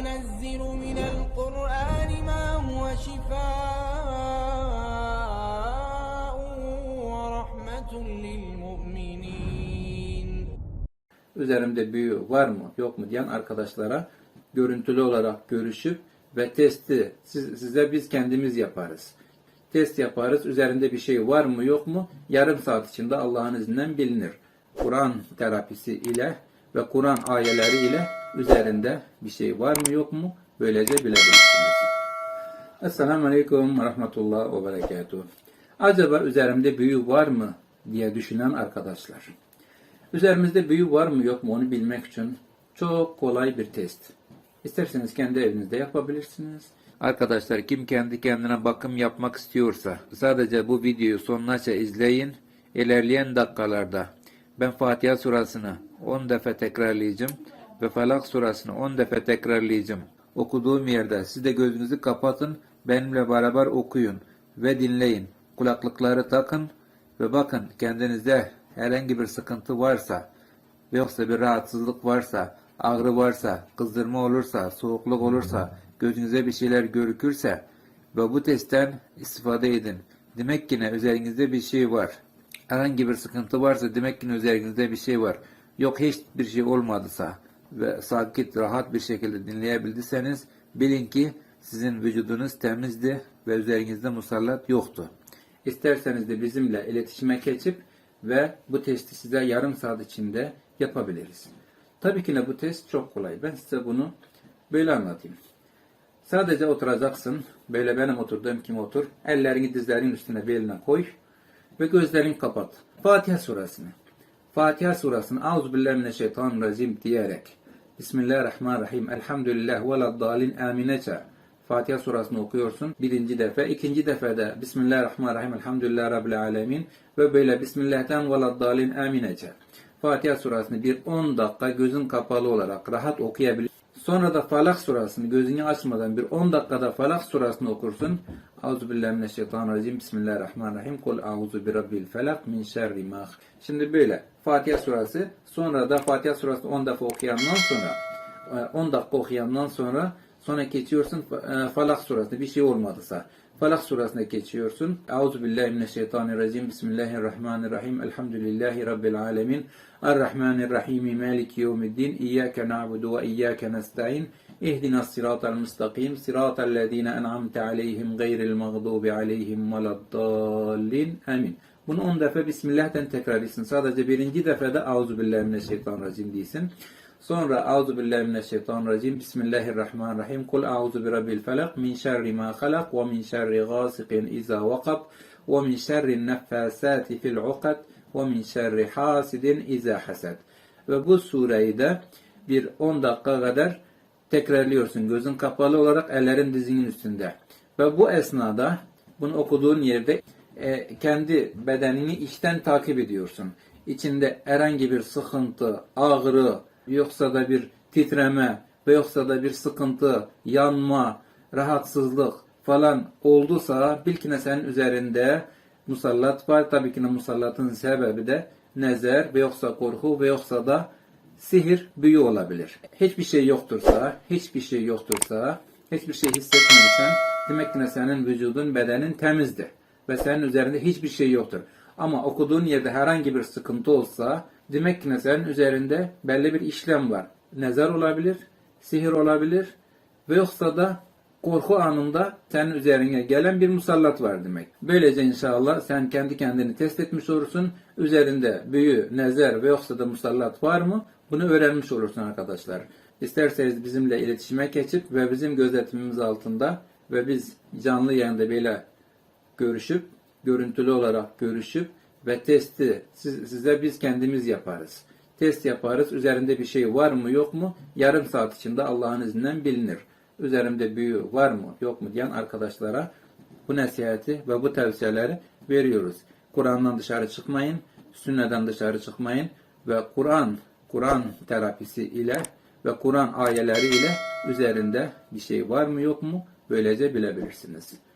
وننزل من القرآن ما هو شفاء ورحمة للمؤمنين üzerimde büyü var mı yok mu diyen arkadaşlara görüntülü olarak görüşüp ve testi siz- size biz kendimiz yaparız. Test yaparız. Üzerinde bir şey var mı yok mu? Yarım saat içinde Allah'ın izniyle bilinir. Kur'an terapisi ile ve Kur'an ayeleri ile üzerinde bir şey var mı yok mu? Böylece bilebilirsiniz. Esselamu Aleyküm ve Rahmetullah ve Berekatuhu. Acaba üzerimde büyü var mı diye düşünen arkadaşlar. Üzerimizde büyü var mı yok mu onu bilmek için çok kolay bir test. İsterseniz kendi evinizde yapabilirsiniz. Arkadaşlar kim kendi kendine bakım yapmak istiyorsa sadece bu videoyu sonuna izleyin. İlerleyen dakikalarda ben Fatiha surasını 10 defa tekrarlayacağım ve Felak surasını 10 defa tekrarlayacağım. Okuduğum yerde siz de gözünüzü kapatın, benimle beraber okuyun ve dinleyin. Kulaklıkları takın ve bakın kendinizde herhangi bir sıkıntı varsa, yoksa bir rahatsızlık varsa, ağrı varsa, kızdırma olursa, soğukluk olursa, gözünüze bir şeyler görükürse ve bu testten istifade edin. Demek ki ne üzerinizde bir şey var. Herhangi bir sıkıntı varsa demek ki üzerinizde bir şey var. Yok hiçbir şey olmadısa ve sakin, rahat bir şekilde dinleyebildiyseniz bilin ki sizin vücudunuz temizdi ve üzerinizde musallat yoktu. İsterseniz de bizimle iletişime geçip ve bu testi size yarım saat içinde yapabiliriz. Tabii ki de bu test çok kolay. Ben size bunu böyle anlatayım. Sadece oturacaksın. Böyle benim oturduğum gibi otur. Ellerini dizlerin üstüne beline koy ve gözlerini kapat. Fatiha suresini. Fatiha suresini Euzubillahimineşşeytanirracim diyerek Bismillahirrahmanirrahim. Elhamdülillah ve laddalin aminece. Fatiha surasını okuyorsun. Birinci defa. ikinci defada Bismillahirrahmanirrahim. Elhamdülillah Rabbil alemin. Ve böyle Bismillah'ten ve laddalin aminece. Fatiha surasını bir 10 dakika gözün kapalı olarak rahat okuyabilir. Sonra da Falak surasını gözünü açmadan bir 10 dakikada Falak surasını okursun. Euzubillahimineşşeytanirracim. Bismillahirrahmanirrahim. Kul auzu bi rabbil felak min şerri ma. Şimdi böyle Fatiha surası sonra da Fatiha surasını 10 defa okuyandan sonra 10 dakika okuyandan sonra sonra geçiyorsun e, Falak surasına bir şey olmadıysa Falak surasına geçiyorsun. Euzubillahimineşşeytanirracim. Bismillahirrahmanirrahim. Elhamdülillahi Rabbil alemin. Errahmanirrahim. Maliki yevmiddin. İyyâke na'budu ve iyyâke nesta'in. İhdina sıratal müstakim. Sıratal lezîne en'amte aleyhim gayril mağdubi aleyhim veleddallin. Amin. Bunu 10 defa Bismillah'ten tekrar etsin. Sadece birinci defada Euzubillahimineşşeytanirracim değilsin. Sonra Euzu billahi mineşşeytanirracim. Bismillahirrahmanirrahim. Kul auzu bi rabbil felak min şerri ma halak ve min şerri gasiqin iza vakab ve min şerri neffasati fil ukad ve min şerri hasidin iza hasad. Ve bu sureyi de bir 10 dakika kadar tekrarlıyorsun. Gözün kapalı olarak ellerin dizinin üstünde. Ve bu esnada bunu okuduğun yerde e, kendi bedenini içten takip ediyorsun. İçinde herhangi bir sıkıntı, ağrı, yoksa da bir titreme ve yoksa da bir sıkıntı, yanma, rahatsızlık falan olduysa bil ki ne senin üzerinde musallat var. Tabii ki de musallatın sebebi de nezer ve yoksa korku ve yoksa da sihir, büyü olabilir. Hiçbir şey yoktursa, hiçbir şey yoktursa, hiçbir şey hissetmediysen demek ki ne senin vücudun, bedenin temizdir ve senin üzerinde hiçbir şey yoktur. Ama okuduğun yerde herhangi bir sıkıntı olsa demek ki ne senin üzerinde belli bir işlem var. Nezar olabilir, sihir olabilir ve yoksa da korku anında senin üzerine gelen bir musallat var demek. Böylece inşallah sen kendi kendini test etmiş olursun. Üzerinde büyü, nezer ve yoksa da musallat var mı? Bunu öğrenmiş olursun arkadaşlar. İsterseniz bizimle iletişime geçip ve bizim gözetimimiz altında ve biz canlı yayında böyle görüşüp, görüntülü olarak görüşüp ve testi siz- size biz kendimiz yaparız. Test yaparız. Üzerinde bir şey var mı yok mu? Yarım saat içinde Allah'ın izniyle bilinir. Üzerimde büyü var mı yok mu diyen arkadaşlara bu nasihati ve bu tavsiyeleri veriyoruz. Kur'an'dan dışarı çıkmayın, sünneden dışarı çıkmayın ve Kur'an, Kur'an terapisi ile ve Kur'an ayeleri ile üzerinde bir şey var mı yok mu böylece bilebilirsiniz.